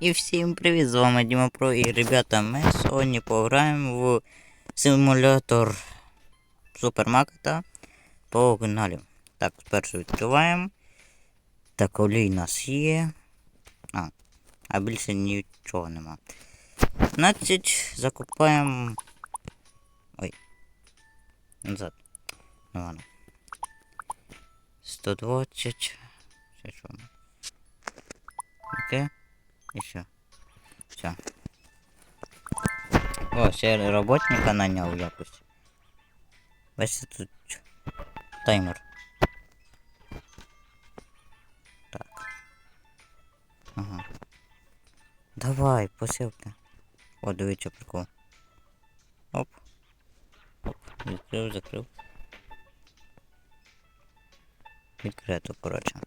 І всім привіт, з вами Дімапро і ребята, ми сьогодні пограємо в симулятор супермаркета. Погнали. Так, спершу відкриваємо. Так, олій нас є. А, а більше нічого нема. Значить, закупаємо. Ой. Назад. Ну ладно. 120. Це що? Яке? І все. Все. О, ще работника наняв якось. Бачите тут таймер. Так. Ага. Давай, посилки. О, дивіться прикол. Оп. Оп. Відкрив, закрив. Відкрито, коротше.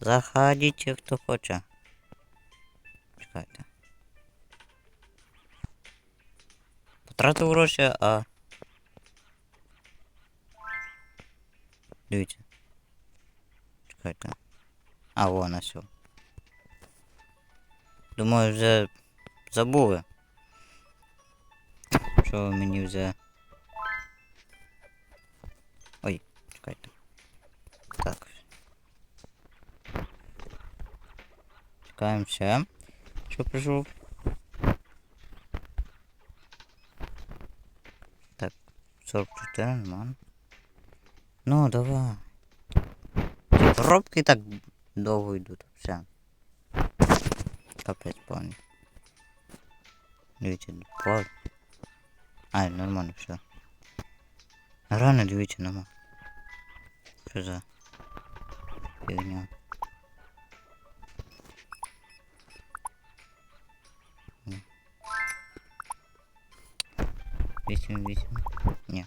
Заходіть, хто хоче. Чекайте. Потратив гроші, а. Дивіться. Чекайте. А, вон все. Думаю, вже забули. Що мені вже. Ой, чекайте. Так. Чекаємо ще. Що прийшов? Так, 44, нормально. Ну, давай. Ці коробки так довго йдуть, все. Капець повний. Дивіться, два. А, нормально, все. Рано дивіться, нема. Що за фігня? Вісім, вісім. Ні.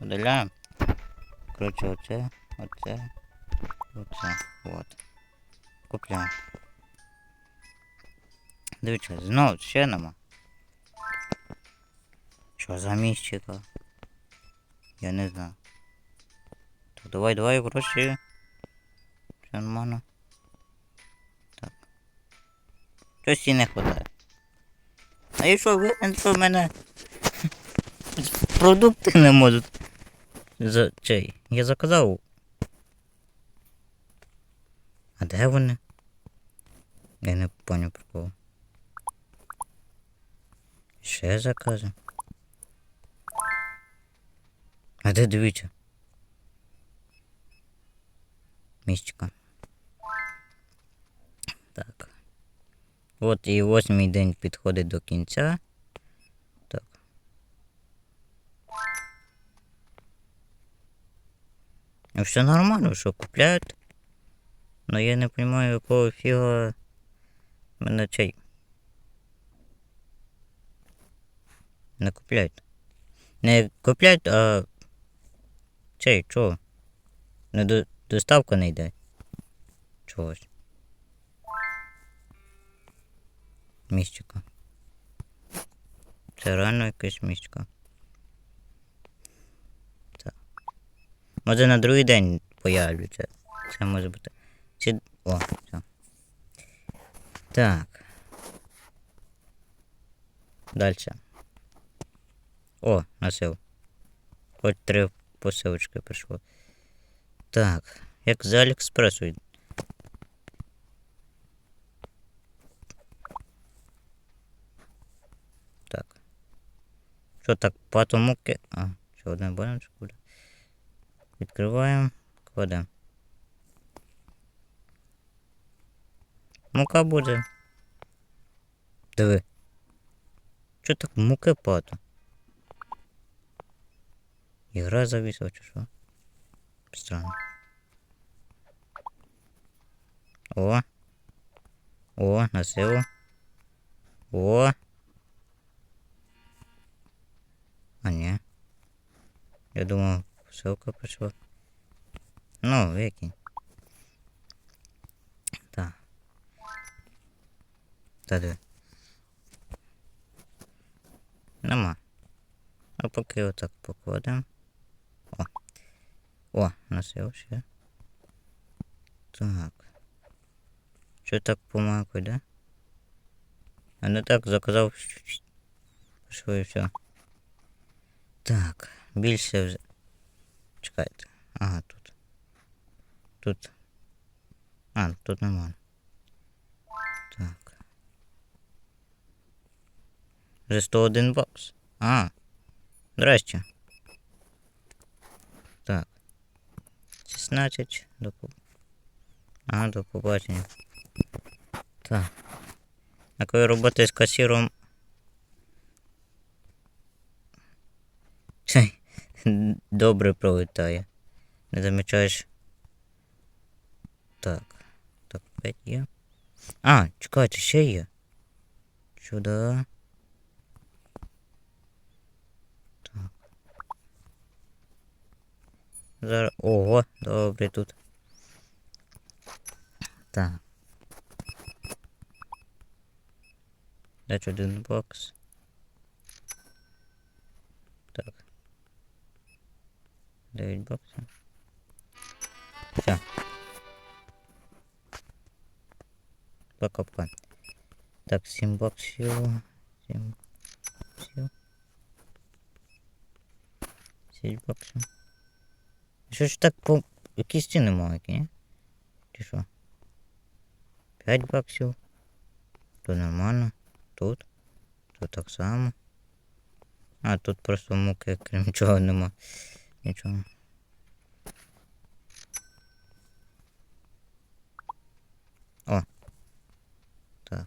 Удаляємо. Коротше, оце, оце, оце. Вот. Купляємо. Дивіться, знову ще нема. Що за міщика? Я не знаю. Так, давай, давай, гроші. Все нормально. Так. Щось і не хватає. А і що, ви мене продукти не можуть. За цей. Я заказав. А де вони? Я не поняв прикол. Ще закази. А де дивіться? Місчика. Так. От і восьмий день підходить до кінця. Все нормально, що купляють. Но я не понимаю, якого фіга мене цей. Не купляють. Не купляють, а цей, чого? Не до... доставка не йде. Чогось. Містика. Це реально якась містика. Може на другий день появляться. Це може бути. Чи... О, все. Так. Дальше. О, носив. Хоч три посилочки прийшло. Так. Як з Аліекспресу. йде. Так. Що так, пато муки? А, ще одне баночку буде. Відкриваємо, кладемо. Мука буде. Диви. Що так муки пато? Ігра завісила чи що? Странно. О. О, насилу. О. А ні. Я думав, ссылка прийшла. Ну, викинь. Так. Та де? Нема. А поки отак покладемо. О. О, носив ще. Так. Що так помаку, да? А не так заказав. Що і все. Так, більше вже. Чекайте. Ага, тут. Тут. А, тут нормально. Так. Вже 101 бокс. А. Здрасте. Так. 16 до Ага, до побачення. Так. Коли роботи з касіром. Цей добре пролітає. Не замічаєш. Так. Так, 5 є. А, чекайте, ще є. Сюди. Так. Зараз. Ого, добре тут. Так. Дать один бокс. Так. 9 боксів. Все. Покупка. Так, 7 боксів. 7 боксів. 6 боксів. Що ж так по... Якісь ціни маленькі, ні? Чи що? 5 баксів. Тут нормально. Тут. Тут так само. А, тут просто муки, крім чого нема. Нічого. О. Так.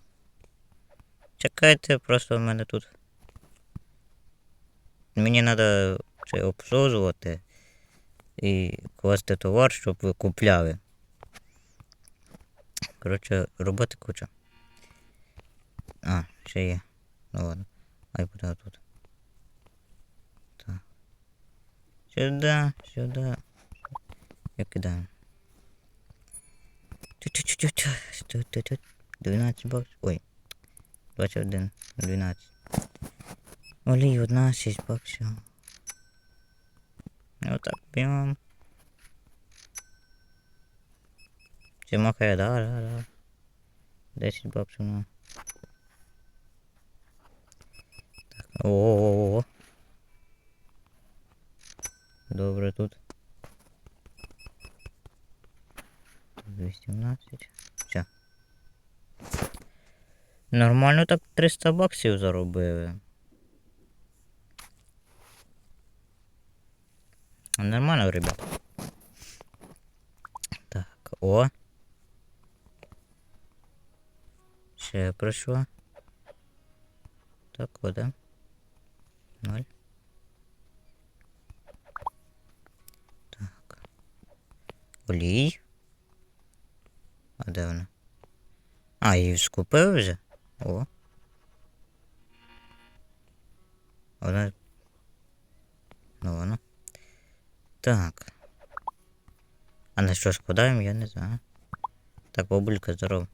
Чекайте, просто в мене тут. Мені треба це обслужувати і класти товар, щоб ви купляли. Коротше, роботи куча. А, ще є. Ну ладно. Ай буде тут. Так. Сюди, сюди. Я кидаю. Тю-тю-тю-тю. 12 баксів. Ой. 21, 12. Олій одна, 6 баксів. Отак б'ємо. Чи махає, да, да, да. 10 баксів на. Так, о-о-о. Добре тут. Тут 18. Все. Нормально так 300 баксів заробили. Нормально, ребят. Так, о. Ще пройшло. Так, о, да? Ноль. Олій. А де вона? А, її скупив вже? О. Вона. Ну вона. Так. А на що складаємо, я не знаю. Так, бабулька, здоров.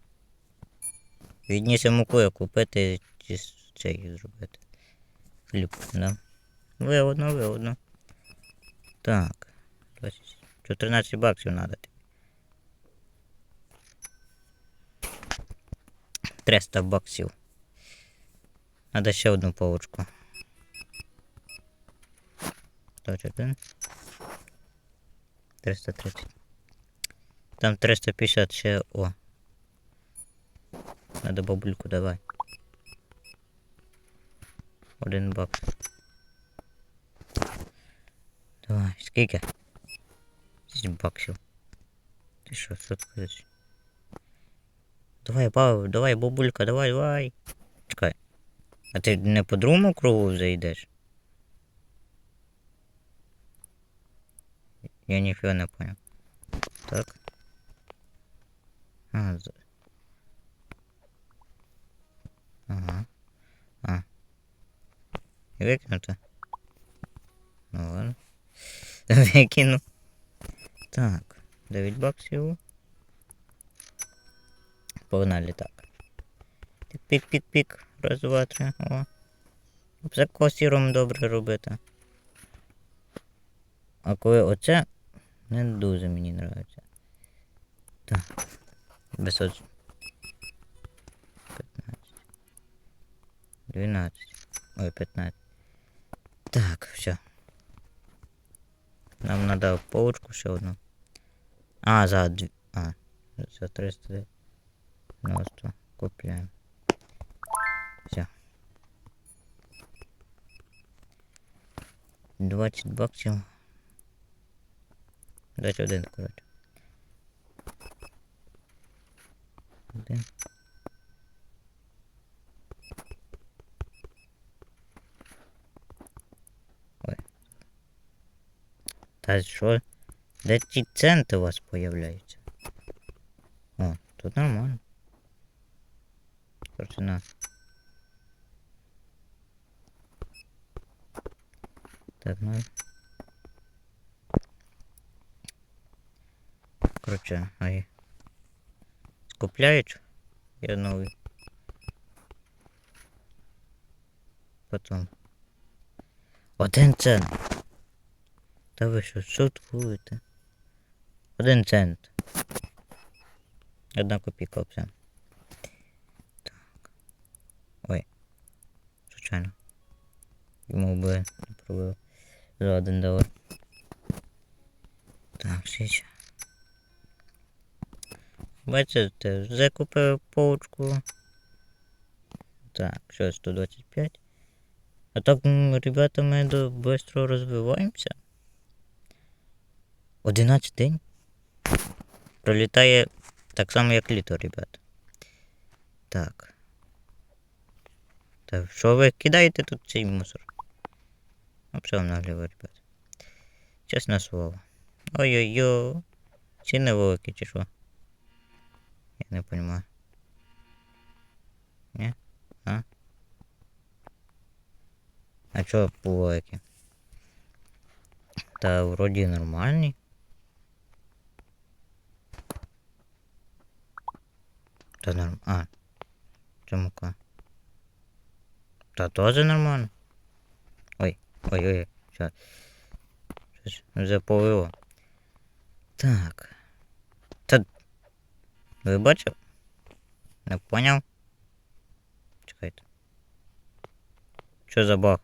Відніше муку купити чи з цей зробити. Хліб, да. Вигодно, вигодно. Так. 20. 14 баксів надо. 300 баксів. Надо ще одну палочку. 21. 330. Там 350 ще. О. Надо бабульку давай. Один бакс. Давай, скільки? 6 баксів. Ти що, що ти? Давай, баб, давай, бабулька, давай, давай. Чекай. А ти не по другому кругу вже йдеш? Я ніфіга не понял. Так. А, з... Ага. А. Викинути? Ну ладно. Викину. Так. 9 баксів. Погнали так. Пік-пік-пік. Раз, два, три. О. Це косіром добре робити. А коли оце не дуже мені нравиться. Так. Без 15. 12. Ой, 15. Так, все. Нам надо полочку ще одну. А, за дві. А, за 390 купляємо. Все. 20 баксів. 21, коротше. Один. Та що? Де ті центи у вас появляються? О, тут нормально. Короче, на. Так, ну. Короче, ай. Скупляють. Я новий. Потом. Один цент. Та ви що, шуткуєте? Один цент. Одна копійка все. Так. Ой. Звичайно. Йому би не пробив за один долар. Так, ще. Бачите, вже купив полочку. Так, що 125. А так, ребята, ми быстро розвиваємося. 11 день. Пролітає так само, як літо, ребята. Так. Та що ви кидаєте тут цей мусор? Ну, все нагло, ребята. Чесне слово. Ой-ой-ой. Ціни великі, чи що? Я не понимаю. Ні? А? А чо великі? Та вроді нормальні. Та норм... А. Це мука. Та тоже нормально. Ой, ой, ой, що? Щось заповило. Так. Та. Ви бачив? Не поняв? Чекайте. Що за баг?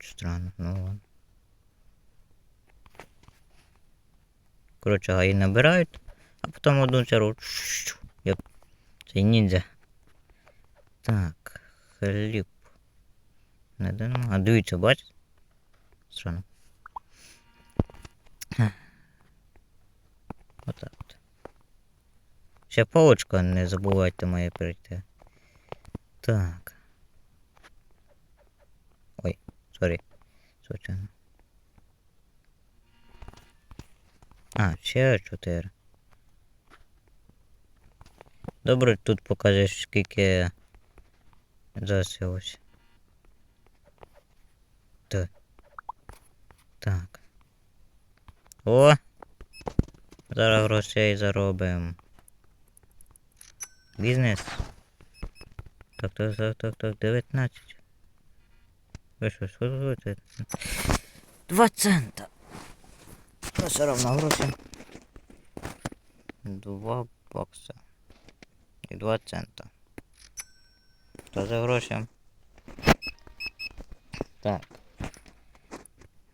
Странно, ну ладно. Коротше, гаї набирають, а потім одну чару. Як ніндзя. Так, хліб. Не дано. А дивіться, бачите? Странно. Ха. Отак. от. Ще полочка, не забувайте має прийти. Так. Ой, сорі. Звичайно. А, ще 4. Добре, тут покажеш, скільки засілось. Так. Так. О! Зараз грошей заробимо. Бізнес. Так, так, так, так, так, 19. Ви що, робите? 2 цента. Ну, все равно гроші. 2 бакса. І 2 цента. Що за гроші? Так.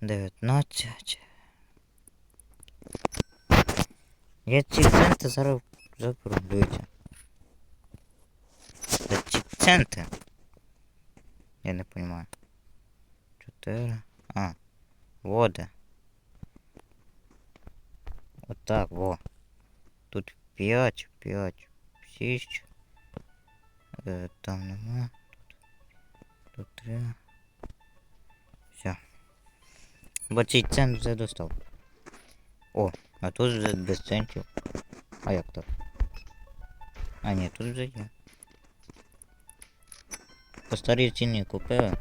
19. Я ці центи зараз дивіться. Це ці центи. Я не понимаю. 4. А. Вода. Вот так, во. Тут 5, 5, 6. Е, там нема. Тут, тут 3. Все. Бо цей цент вже достав. О, а тут вже без центів. А як так? А ні, тут вже є. По старій ціні купили.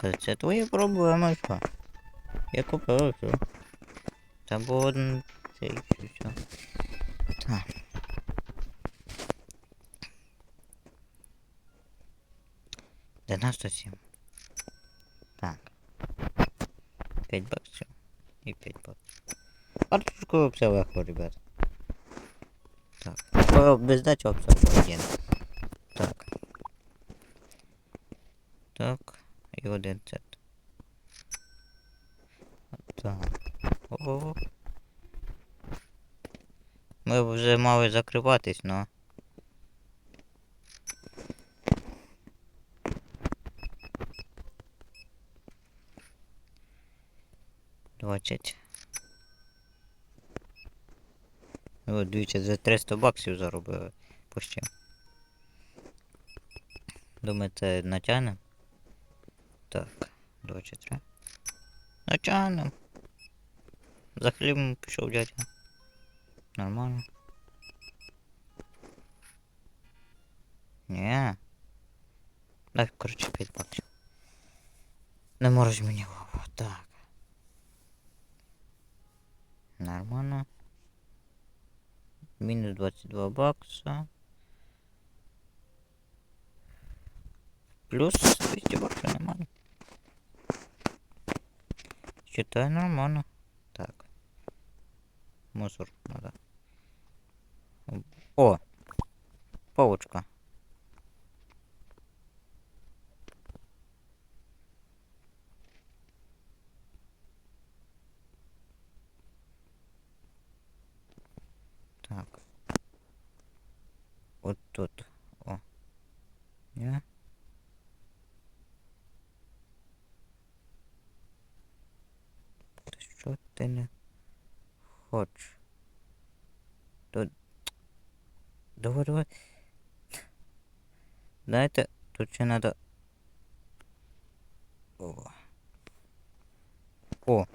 Так. Це твої проблеми, що? Я купив все. Та було один цей все. 97. Так. 5 баксов и 5 баксов. Артушку обзываху, ребят. Так. Без дачи обзываху один. Так. Так. И один цвет. Ми вже мали закриватись, но. Двадцять. О, дивіться, за 300 баксів заробили. Почти. Думаєте, натягнем? Так, 23. Натягнем. За хлібом пішов дядя. Нормально. Ні. Дай, коротше, 5 баксів. Не морож мені голову. Так. Нормально. Мінус 22 бакса. Плюс 200 баксів нормально. Считаю нормально. Так. Мусор надо. О! Паучка. Так. Вот тут. О. Не? Та що ти не хочеш? Тут. Давай, давай. Знаєте, тут ще надо. О. О.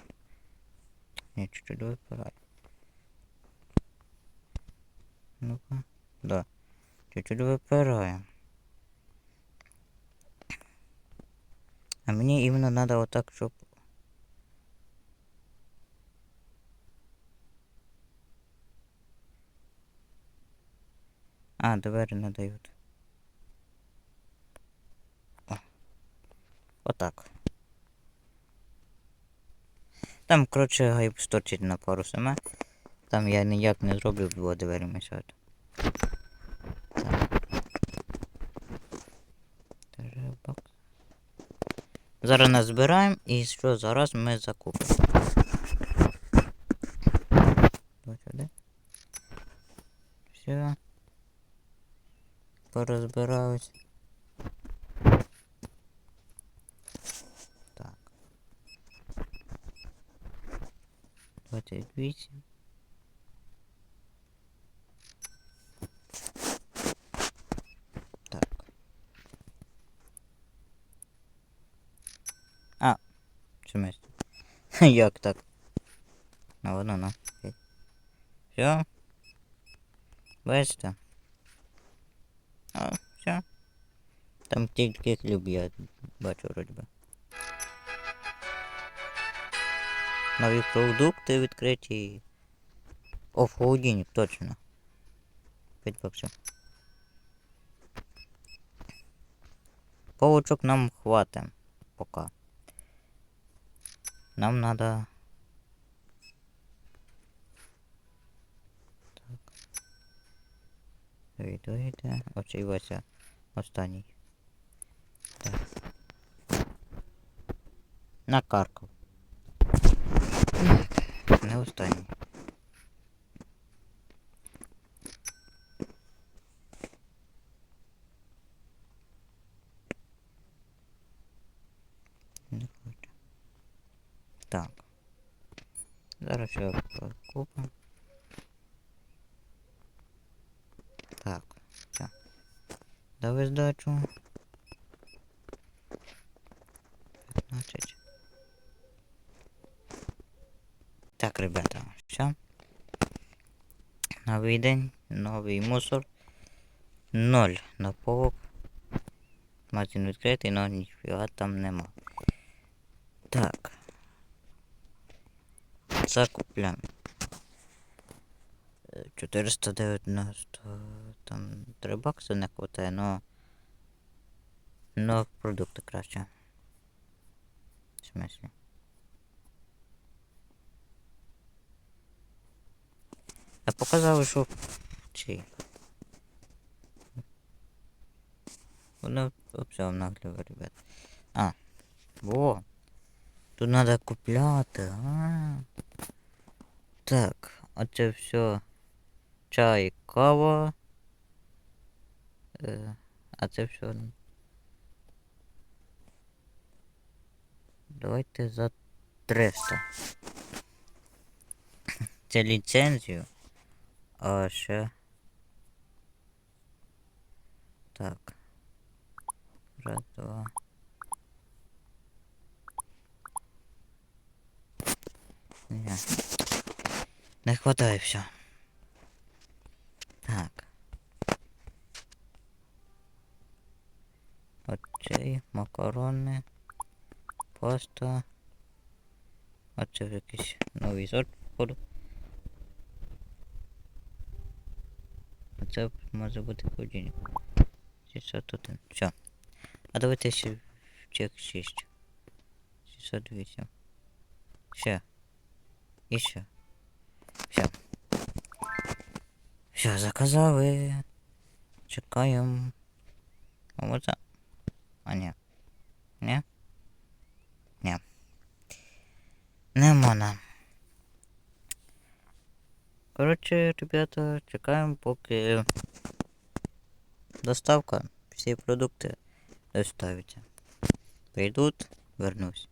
Ні, чуть-чуть випирай. Ну-ка. Да. Чуть-чуть випираємо. А мені іменно надо отак, щоб. А, двері не дають. О. Отак. Там, коротше, гайб сторчить на пару саме. Там я ніяк не зроблю, бо. Три. Зараз назбираємо і що зараз ми закупимо. Все. Порозбирались. 28. Так. А, чомусь. Як так? Ну, воно, ну. Все. Бачите? А, все. Там тільки хліб я бачу вроді би. Нові продукти відкриті. О, в холодильник, точно. 5 баксів. Паучок нам хватит пока. Нам надо... Так. Вийде. Оцей Вася останній. Так. Накаркав. Не останній. Не хочу. Так. Зараз я купимо. Так, все. Давай здачу. Новий день, новий мусор. Ноль на полок. Магазин відкритий, но ніфіга там нема. Так. Закупляємо. Е, 490. Там 3 бакси не хватає, но. Но продукти краще. В смысле? Я показав, що чи. Воно обсяв нагло, ребят. А. Во. Тут надо купляти. А. Так, оце все. Чай, кава. Е, а це все. Давайте за 300. Це ліцензію. А ще. Так. Раз, два. Ні. Не хватає все. Так. Оцей макарони. Паста. А це якийсь новий сорт походу. Це може бути ходіння. 601. Все. А давайте ще чек 6. 608. Ще. І ще. Все. Все, заказали. Чекаємо. А може? А ні. Ні? Ні. Не можна. Коротше, ребята, чекаємо, поки доставка, всі продукти доставиться. Прийдуть, вернусь.